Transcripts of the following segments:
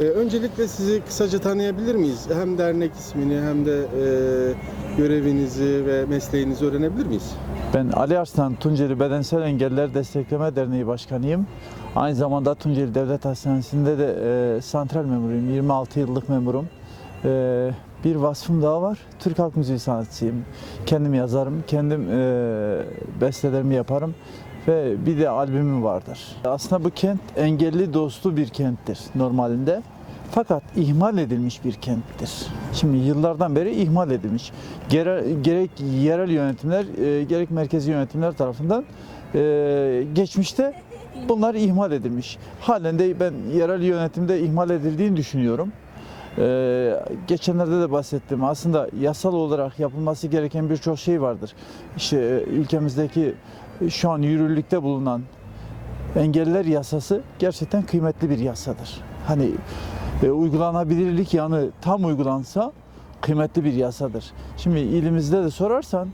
Ee, öncelikle sizi kısaca tanıyabilir miyiz? Hem dernek ismini hem de e, görevinizi ve mesleğinizi öğrenebilir miyiz? Ben Ali Arslan Tunceli Bedensel Engelliler Destekleme Derneği Başkanıyım. Aynı zamanda Tunceli Devlet Hastanesi'nde de e, santral memuruyum. 26 yıllık memurum. E, bir vasfım daha var. Türk Halk Müziği sanatçısıyım. Kendim yazarım, kendim e, bestelerimi yaparım ve bir de albümüm vardır. Aslında bu kent engelli dostu bir kenttir normalinde. Fakat ihmal edilmiş bir kenttir. Şimdi yıllardan beri ihmal edilmiş. Gere- gerek yerel yönetimler, e, gerek merkezi yönetimler tarafından e, geçmişte bunlar ihmal edilmiş. Halen de ben yerel yönetimde ihmal edildiğini düşünüyorum. E, geçenlerde de bahsettim. Aslında yasal olarak yapılması gereken birçok şey vardır. İşte e, ülkemizdeki şu an yürürlükte bulunan engelliler yasası gerçekten kıymetli bir yasadır. Hani e, uygulanabilirlik yanı tam uygulansa kıymetli bir yasadır. Şimdi ilimizde de sorarsan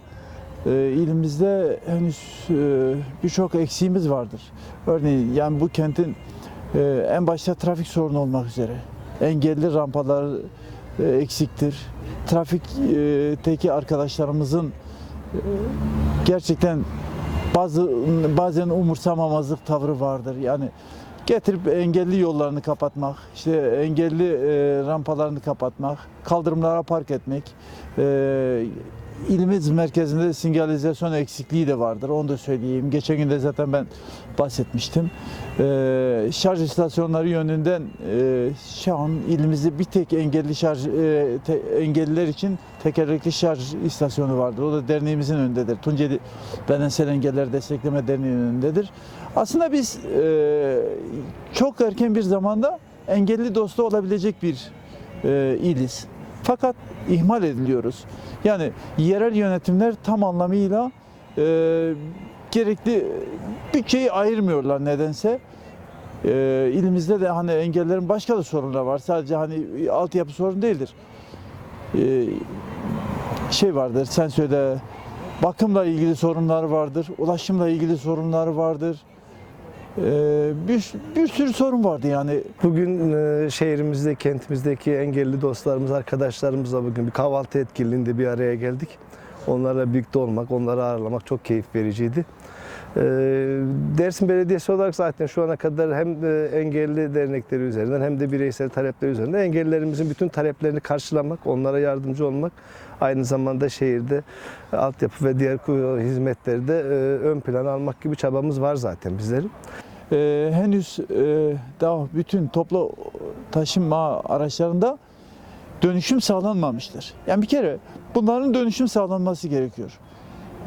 e, ilimizde henüz e, birçok eksiğimiz vardır. Örneğin yani bu kentin en başta trafik sorunu olmak üzere engelli rampalar eksiktir. Trafikteki arkadaşlarımızın gerçekten bazı bazen umursamamazlık tavrı vardır. Yani getirip engelli yollarını kapatmak, işte engelli rampalarını kapatmak, kaldırımlara park etmek. İlimiz merkezinde sinyalizasyon eksikliği de vardır. Onu da söyleyeyim. Geçen gün de zaten ben bahsetmiştim. E, şarj istasyonları yönünden e, şu an ilimizde bir tek engelli şarj e, te- engelliler için tekerlekli şarj istasyonu vardır. O da derneğimizin önündedir. Tunceli Bedensel Engelliler Destekleme Derneği'nin önündedir. Aslında biz e, çok erken bir zamanda engelli dostu olabilecek bir e, iliz. Fakat ihmal ediliyoruz. Yani yerel yönetimler tam anlamıyla e, gerekli bütçeyi ayırmıyorlar nedense. E, ilimizde de hani engellerin başka da sorunları var. Sadece hani altyapı sorun değildir. E, şey vardır sen söyle bakımla ilgili sorunlar vardır, ulaşımla ilgili sorunlar vardır. Ee, bir, bir sürü sorun vardı yani. Bugün e, şehrimizde, kentimizdeki engelli dostlarımız, arkadaşlarımızla bugün bir kahvaltı etkinliğinde bir araya geldik. Onlarla birlikte olmak, onları ağırlamak çok keyif vericiydi. E, Dersim Belediyesi olarak zaten şu ana kadar hem e, engelli dernekleri üzerinden hem de bireysel talepler üzerinden engellilerimizin bütün taleplerini karşılamak, onlara yardımcı olmak, aynı zamanda şehirde altyapı ve diğer hizmetleri de e, ön plana almak gibi çabamız var zaten bizlerin. Ee, henüz e, daha bütün toplu taşıma araçlarında dönüşüm sağlanmamıştır. Yani bir kere bunların dönüşüm sağlanması gerekiyor.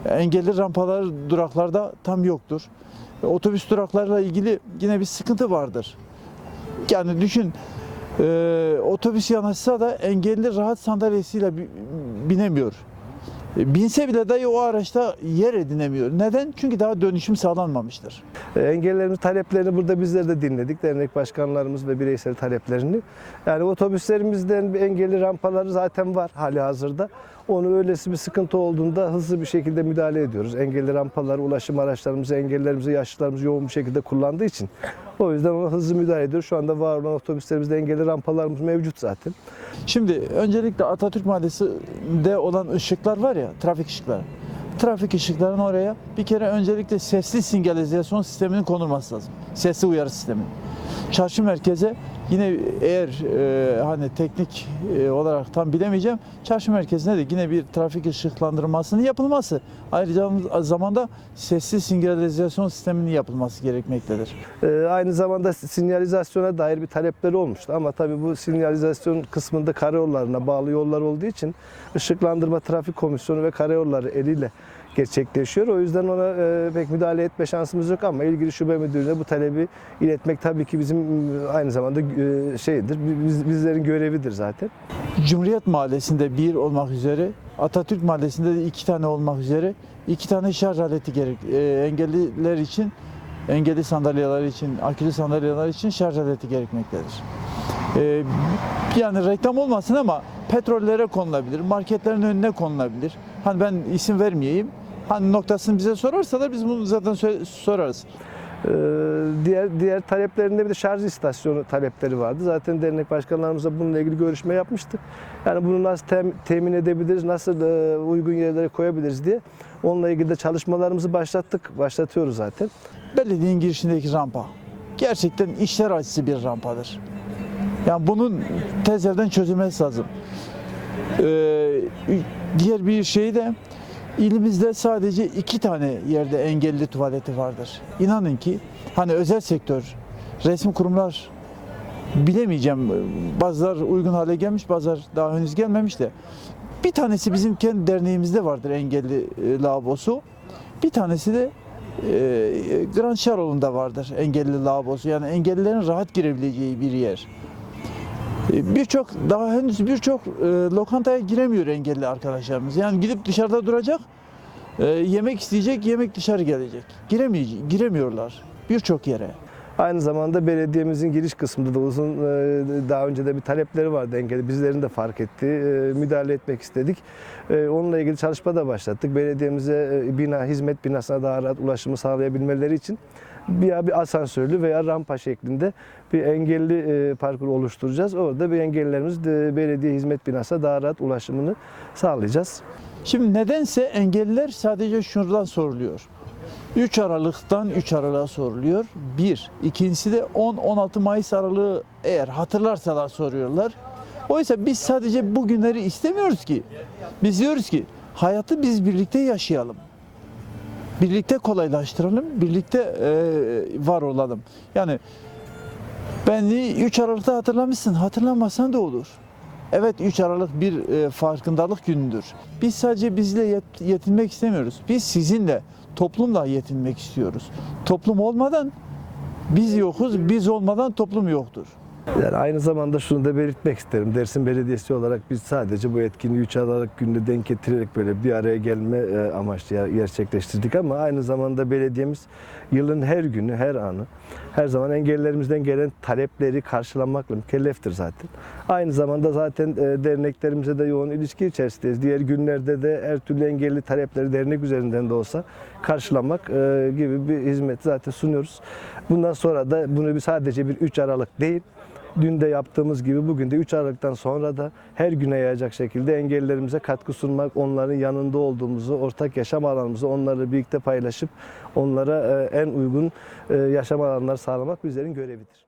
Engelli rampalar duraklarda tam yoktur. Otobüs duraklarla ilgili yine bir sıkıntı vardır. Yani düşün e, otobüs yanaşsa da engelli rahat sandalyesiyle bi- binemiyor. E, Binse bile dahi o araçta yer edinemiyor. Neden? Çünkü daha dönüşüm sağlanmamıştır. E, Engellerimiz taleplerini burada bizler de dinledik. Dernek başkanlarımız ve bireysel taleplerini. Yani otobüslerimizden bir engelli rampaları zaten var hali hazırda. Onu öylesi bir sıkıntı olduğunda hızlı bir şekilde müdahale ediyoruz. Engelli rampaları, ulaşım araçlarımızı, engellerimizi, yaşlılarımızı yoğun bir şekilde kullandığı için. O yüzden ona hızlı müdahale ediyoruz. Şu anda var olan otobüslerimizde engelli rampalarımız mevcut zaten. Şimdi öncelikle Atatürk Mahallesi'nde olan ışıklar var ya, trafik ışıkları. Trafik ışıklarının oraya bir kere öncelikle sesli sinyalizasyon sisteminin konulması lazım. Sesli uyarı sistemi. Çarşı merkeze yine eğer e, hani teknik e, olarak tam bilemeyeceğim. Çarşı merkezine de yine bir trafik ışıklandırmasının yapılması. Ayrıca zamanda sesli sinyalizasyon sisteminin yapılması gerekmektedir. Ee, aynı zamanda sinyalizasyona dair bir talepleri olmuştu ama tabii bu sinyalizasyon kısmında karayollarına bağlı yollar olduğu için ışıklandırma trafik komisyonu ve karayolları eliyle gerçekleşiyor. O yüzden ona e, pek müdahale etme şansımız yok ama ilgili şube müdürlüğüne bu talebi iletmek tabii ki bizim e, aynı zamanda e, şeydir, biz, bizlerin görevidir zaten. Cumhuriyet Mahallesi'nde bir olmak üzere, Atatürk Mahallesi'nde de iki tane olmak üzere iki tane şarj aleti gerek. e, engelliler için, engelli sandalyeler için, akülü sandalyeler için şarj aleti gerekmektedir. E, yani reklam olmasın ama petrollere konulabilir, marketlerin önüne konulabilir. Hani ben isim vermeyeyim. Hani noktasını bize sorarsa da biz bunu zaten sorarız. Ee, diğer diğer taleplerinde bir de şarj istasyonu talepleri vardı. Zaten dernek başkanlarımızla bununla ilgili görüşme yapmıştık. Yani bunu nasıl tem- temin edebiliriz, nasıl e, uygun yerlere koyabiliriz diye onunla ilgili de çalışmalarımızı başlattık, başlatıyoruz zaten. Belediyenin girişindeki rampa gerçekten işler acısı bir rampadır. Yani bunun tezlerden çözülmesi lazım. Ee, diğer bir şey de ilimizde sadece iki tane yerde engelli tuvaleti vardır. İnanın ki hani özel sektör, resmi kurumlar bilemeyeceğim. Bazılar uygun hale gelmiş, bazılar daha henüz gelmemiş de. Bir tanesi bizim kendi derneğimizde vardır engelli e, lavabosu. Bir tanesi de e, Grand Şaroğlu'nda vardır engelli lavabosu. Yani engellilerin rahat girebileceği bir yer. Birçok daha henüz birçok e, lokantaya giremiyor engelli arkadaşlarımız. Yani gidip dışarıda duracak, e, yemek isteyecek, yemek dışarı gelecek. Giremeyecek, giremiyorlar birçok yere. Aynı zamanda belediyemizin giriş kısmında da uzun e, daha önce de bir talepleri vardı engelli. Bizlerin de fark etti. Müdahale etmek istedik. Onunla ilgili çalışma da başlattık. Belediyemize bina, hizmet binasına daha rahat ulaşımı sağlayabilmeleri için bir, bir asansörlü veya rampa şeklinde bir engelli e, parkur oluşturacağız. Orada bir engellilerimiz de belediye hizmet binasına daha rahat ulaşımını sağlayacağız. Şimdi nedense engelliler sadece şuradan soruluyor. 3 Aralık'tan 3 Aralık'a soruluyor. Bir. İkincisi de 10-16 Mayıs aralığı eğer hatırlarsalar soruyorlar. Oysa biz sadece bu günleri istemiyoruz ki. Biz diyoruz ki hayatı biz birlikte yaşayalım. Birlikte kolaylaştıralım, birlikte e, var olalım. Yani beni 3 Aralık'ta hatırlamışsın, hatırlamasan da olur. Evet 3 Aralık bir e, farkındalık günüdür. Biz sadece bizle yet- yetinmek istemiyoruz. Biz sizinle, toplumla yetinmek istiyoruz. Toplum olmadan biz yokuz, biz olmadan toplum yoktur. Yani aynı zamanda şunu da belirtmek isterim. Dersim Belediyesi olarak biz sadece bu etkinliği 3 Aralık gününe denk getirerek böyle bir araya gelme e, amaçlı ger- gerçekleştirdik ama aynı zamanda belediyemiz yılın her günü, her anı, her zaman engellerimizden gelen talepleri karşılamakla mükelleftir zaten. Aynı zamanda zaten e, derneklerimize de yoğun ilişki içerisindeyiz. Diğer günlerde de her türlü engelli talepleri dernek üzerinden de olsa karşılamak e, gibi bir hizmet zaten sunuyoruz. Bundan sonra da bunu bir sadece bir 3 Aralık değil, Dün de yaptığımız gibi bugün de 3 Aralık'tan sonra da her güne yayacak şekilde engellilerimize katkı sunmak, onların yanında olduğumuzu, ortak yaşam alanımızı onlarla birlikte paylaşıp onlara e, en uygun e, yaşam alanları sağlamak bizlerin görevidir.